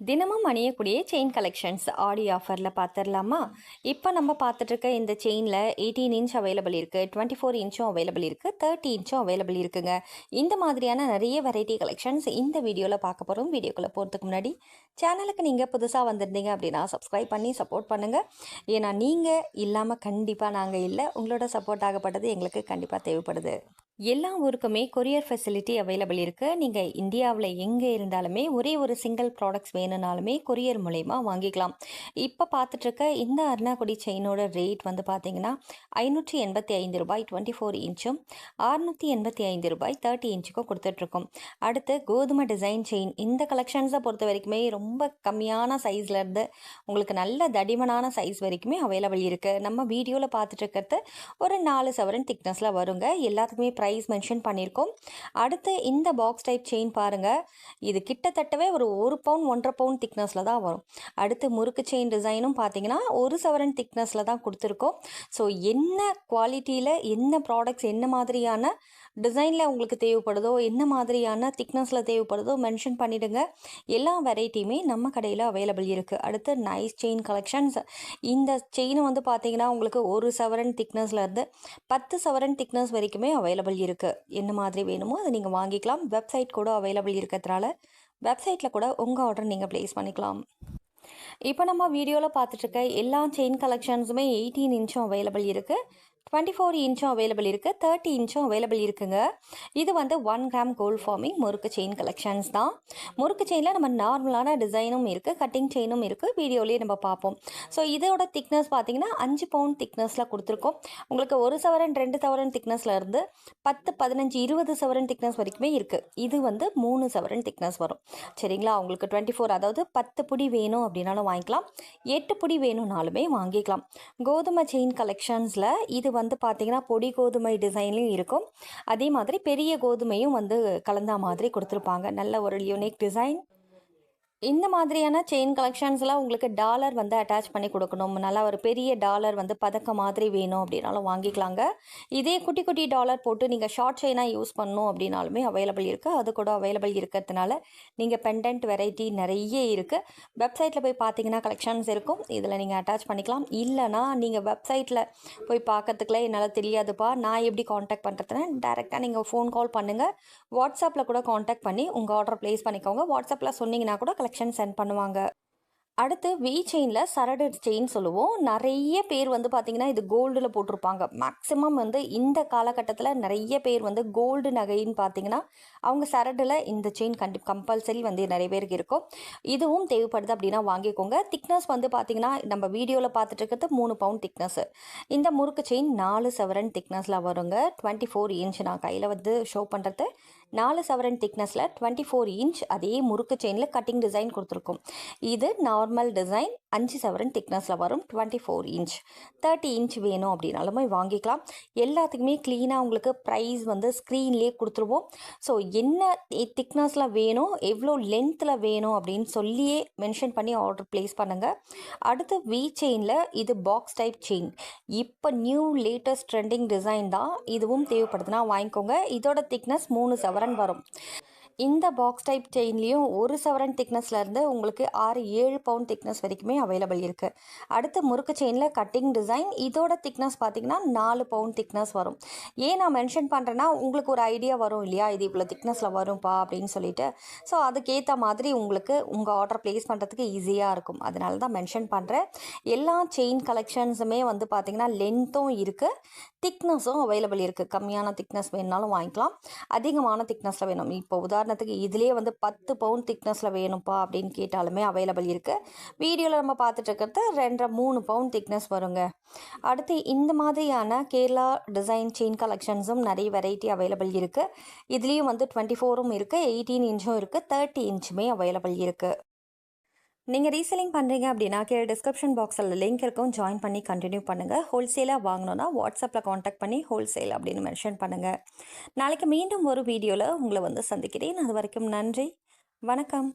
தினமும் அணியக்கூடிய chain collections ஆடி ஆஃபரில் பார்த்துடலாமா இப்போ நம்ம பார்த்துட்ருக்க இந்த செயினில் எயிட்டீன் இன்ச் அவைலபிள் இருக்குது டுவெண்ட்டி ஃபோர் இன்ச்சும் அவைலபிள் இருக்குது தேர்ட்டி இன்ச்சும் அவைலபிள் இருக்குங்க. இந்த மாதிரியான நிறைய வெரைட்டி கலெக்ஷன்ஸ் இந்த வீடியோவில் பார்க்க போகிறோம் வீடியோக்குள்ளே போகிறதுக்கு முன்னாடி சேனலுக்கு நீங்கள் புதுசாக வந்திருந்தீங்க அப்படின்னா சப்ஸ்கிரைப் பண்ணி சப்போர்ட் பண்ணுங்கள் ஏன்னா நீங்கள் இல்லாமல் கண்டிப்பாக நாங்கள் இல்லை. உங்களோட சப்போர்ட் ஆகப்பட்டது எங்களுக்கு கண்டிப்பாக தேவைப்படுது. எல்லா ஊருக்குமே கொரியர் ஃபெசிலிட்டி அவைலபிள் இருக்குது நீங்கள் இந்தியாவில் எங்கே இருந்தாலுமே ஒரே ஒரு சிங்கிள் ப்ராடக்ட்ஸ் வேணும்னாலுமே கொரியர் மூலயமா வாங்கிக்கலாம். இப்போ பார்த்துட்ருக்க இந்த அருணாக்குடி செயினோட ரேட் வந்து பார்த்தீங்கன்னா ஐநூற்றி எண்பத்தி ஐந்து ரூபாய் டுவெண்ட்டி ஃபோர் இன்ச்சும் ஆறுநூற்றி எண்பத்தி ஐந்து ரூபாய் தேர்ட்டி இன்ச்சுக்கும் கொடுத்துட்ருக்கோம். அடுத்து கோதுமை டிசைன் செயின் இந்த கலெக்ஷன்ஸை பொறுத்த வரைக்குமே ரொம்ப கம்மியான சைஸ்லேருந்து உங்களுக்கு நல்ல தடிமனான சைஸ் வரைக்குமே அவைலபிள் இருக்குது நம்ம வீடியோவில் பார்த்துட்ருக்கிறது ஒரு நாலு சவரன் திக்னஸில் வருங்க. எல்லாத்துக்குமே ப்ரைஸ் மென்ஷன் பண்ணியிருக்கோம் அடுத்து இந்த பாக்ஸ் டைப் செயின் பாருங்கள் இது கிட்டத்தட்டவே ஒரு ஒரு பவுன் ஒன்றரை பவுன் திக்னஸில் தான் வரும். அடுத்து முறுக்கு செயின் டிசைனும் பார்த்தீங்கன்னா ஒரு சவரன் திக்னஸில் தான் கொடுத்துருக்கோம். ஸோ என்ன குவாலிட்டியில் என்ன ப்ராடக்ட்ஸ் என்ன மாதிரியான டிசைனில் உங்களுக்கு தேவைப்படுதோ என்ன மாதிரியான திக்னஸில் தேவைப்படுதோ மென்ஷன் பண்ணிவிடுங்க எல்லா வெரைட்டியுமே நம்ம கடையில் அவைலபிள் இருக்குது அடுத்து நைஸ் செயின் கலெக்ஷன்ஸ் இந்த செயின் வந்து பார்த்தீங்கன்னா உங்களுக்கு ஒரு சவரன் திக்னஸ்லேருந்து பத்து சவரன் திக்னஸ் வரைக்குமே அவைலபிள் இருக்குது என்ன மாதிரி வேணுமோ அதை நீங்கள் வாங்கிக்கலாம். வெப்சைட் கூட அவைலபிள் இருக்கிறதுனால வெப்சைட்டில் கூட உங்கள் ஆர்டர் நீங்கள் ப்ளேஸ் பண்ணிக்கலாம். இப்போ நம்ம வீடியோவில் பார்த்துட்ருக்க எல்லா செயின் கலெக்ஷன்ஸுமே எயிட்டீன் இன்ச்சும் அவைலபிள் இருக்குது டுவெண்ட்டி ஃபோர் இன்ச்சும் அவைலபிள் இருக்குது தேர்ட்டி இன்ச்சும் அவைலபிள் இருக்குங்க. இது வந்து ஒன் கிராம் கோல்ட் ஃபார்மிங் முறுக்கு செயின் கலெக்ஷன்ஸ் தான். முறுக்கு செயினில் நம்ம நார்மலான டிசைனும் இருக்குது கட்டிங் செயினும் இருக்குது வீடியோலேயே நம்ம பார்ப்போம். ஸோ இதோட திக்னஸ் பார்த்தீங்கன்னா அஞ்சு பவுண்ட் திக்னஸில் கொடுத்துருக்கோம். உங்களுக்கு ஒரு சவரன் ரெண்டு சவரன் திக்னஸில் இருந்து பத்து பதினஞ்சு இருபது சவரன் திக்னஸ் வரைக்குமே இருக்குது இது வந்து மூணு சவரன் திக்னஸ் வரும். சரிங்களா? உங்களுக்கு டுவெண்ட்டி ஃபோர் அதாவது பத்து புடி வேணும் அப்படின்னாலும் வாங்கிக்கலாம். எட்டு புடி வேணும்னாலுமே வாங்கிக்கலாம். கோதுமை செயின் கலெக்ஷன்ஸில் இது வந்து பார்த்தீங்கன்னா பொடி கோதுமை டிசைன்லையும் இருக்கும். அதே மாதிரி பெரிய கோதுமையும் வந்து கலந்தா மாதிரி கொடுத்துருப்பாங்க. நல்ல ஒரு யூனிக் டிசைன் இந்த மாதிரியான செயின் கலெக்ஷன்ஸ்லாம் உங்களுக்கு டாலர் வந்து அட்டாச் பண்ணி கொடுக்கணும். நல்லா ஒரு பெரிய டாலர் வந்து பதக்கம் மாதிரி வேணும் அப்படின்னாலும் வாங்கிக்கலாங்க. இதே குட்டி குட்டி டாலர் போட்டு நீங்கள் ஷார்ட் செயினாக யூஸ் பண்ணணும் அப்படின்னாலுமே அவைலபிள் இருக்குது அது கூட அவைலபிள் இருக்கிறதுனால நீங்கள் பெண்டன்ட் வெரைட்டி நிறைய இருக்குது வெப்சைட்டில் போய் பார்த்தீங்கன்னா கலெக்ஷன்ஸ் இருக்கும். இதில் நீங்கள் அட்டாச் பண்ணிக்கலாம். இல்லைனா நீங்கள் வெப்சைட்டில் போய் பார்க்கறதுக்குலாம் என்னால் தெரியாதுப்பா. நான் எப்படி காண்டாக்ட் பண்ணுறதுன்னு டேரெக்டாக நீங்கள் ஃபோன் கால் பண்ணுங்கள் வாட்ஸ்அப்பில் கூட காண்டாக்ட் பண்ணி உங்கள் ஆர்டர் ப்ளேஸ் பண்ணிக்கோங்க. வாட்ஸ்அப்பில் சொன்னீங்கன்னா கூட கலெக்ஷன் சென்ட் பண்ணுவாங்க. அடுத்து வி செயினில் சரடு செயின் சொல்லுவோம். நிறைய பேர் வந்து பார்த்திங்கன்னா இது கோல்டில் போட்டிருப்பாங்க. மேக்ஸிமம் வந்து இந்த காலகட்டத்தில் நிறைய பேர் வந்து கோல்டு நகைன்னு பார்த்தீங்கன்னா அவங்க சரடில் இந்த செயின் கண்டி கம்பல்சரி வந்து நிறைய பேருக்கு இருக்கும். இதுவும் தேவைப்படுது அப்படின்னா வாங்கிக்கோங்க. திக்னஸ் வந்து பார்த்திங்கன்னா நம்ம வீடியோவில் பார்த்துட்டு இருக்கிறது மூணு பவுண்ட் திக்னஸ் இந்த முறுக்கு செயின் நாலு செவரன் திக்னஸில் வருங்க. டுவெண்ட்டி ஃபோர் இன்ச் நான் கையில் வந்து ஷோ பண்ணுறது நாலு சவரன் திக்னஸில் டுவெண்ட்டி ஃபோர் இன்ச் அதே முறுக்கு செயினில் கட்டிங் டிசைன் கொடுத்துருக்கோம். இது நார்மல் டிசைன் அஞ்சு சவரன் திக்னஸில் வரும் twenty four inch thirty inch வேணும் அப்படின்னாலுமே வாங்கிக்கலாம். எல்லாத்துக்குமே க்ளீனாக உங்களுக்கு ப்ரைஸ் வந்து ஸ்க்ரீன்லேயே கொடுத்துருவோம். ஸோ என்ன திக்னஸில் வேணும் எவ்வளோ லென்த்தில் வேணும் அப்படின்னு சொல்லியே மென்ஷன் பண்ணி ஆர்டர் ப்ளேஸ் பண்ணுங்கள் அடுத்து வி செயினில் இது பாக்ஸ் டைப் செயின் இப்போ நியூ லேட்டஸ்ட் ட்ரெண்டிங் டிசைன் தான். இதுவும் தேவைப்படுதுன்னா வாங்கிக்கோங்க. இதோட திக்னஸ் மூணு சவரன் சவரன் வரும். இந்த பாக்ஸ் டைப் செயின்லேயும் ஒரு சவரன் திக்னஸ்லேருந்து உங்களுக்கு ஆறு ஏழு பவுண்ட் திக்னஸ் வரைக்குமே அவைலபிள் இருக்குது அடுத்து முறுக்கு செயினில் கட்டிங் டிசைன் இதோட திக்னஸ் பார்த்திங்கன்னா நாலு பவுண்ட் திக்னஸ் வரும். ஏன் நான் மென்ஷன் பண்ணுறேன்னா உங்களுக்கு ஒரு ஐடியா வரும் இல்லையா? இது இவ்வளோ திக்னஸில் வரும்ப்பா அப்படின்னு சொல்லிட்டு. ஸோ அதுக்கேற்ற மாதிரி உங்களுக்கு உங்கள் ஆர்டர் ப்ளேஸ் பண்ணுறதுக்கு ஈஸியாக இருக்கும். அதனால தான் மென்ஷன் பண்ணுறேன் எல்லா செயின் கலெக்ஷன்ஸுமே வந்து பார்த்திங்கன்னா லென்த்தும் இருக்குது திக்னஸும் அவைலபிள் இருக்குது கம்மியான திக்னஸ் வேணுனாலும் வாங்கிக்கலாம். அதிகமான திக்னஸில் வேணும். இப்போ உதாரணத்துக்கு இதுலேயே வந்து பத்து பவுண்ட் திக்னஸில் வேணும்ப்பா அப்படின்னு கேட்டாலுமே அவைலபிள் இருக்குது வீடியோவில் நம்ம பார்த்துட்ருக்கிறது ரெண்டரை மூணு பவுண்ட் திக்னஸ் வருங்க. அடுத்து இந்த மாதிரியான கேரளா டிசைன் செயின் கலெக்ஷன்ஸும் நிறைய வெரைட்டி அவைலபிள் இருக்குது இதுலேயும் வந்து டுவெண்ட்டி ஃபோரும் இருக்குது எயிட்டீன் இன்ச்சும் இருக்குது தேர்ட்டி இன்ச்சுமே அவைலபிள் இருக்குது நீங்கள் ரீசெல்லிங் பண்ணுறீங்க அப்படின்னா கீழே டிஸ்கிரிப்ஷன் பாக்ஸில் லிங்க் இருக்கும். ஜாயின் பண்ணி கண்டினியூ பண்ணுங்கள் ஹோல்சேலாக வாங்கணுன்னா வாட்ஸ்அப்பில் காண்டாக்ட் பண்ணி ஹோல்சேல் அப்படின்னு மென்ஷன் பண்ணுங்கள் நாளைக்கு மீண்டும் ஒரு வீடியோவில் உங்களை வந்து சந்திக்கிறேன். அது வரைக்கும் நன்றி. வணக்கம்.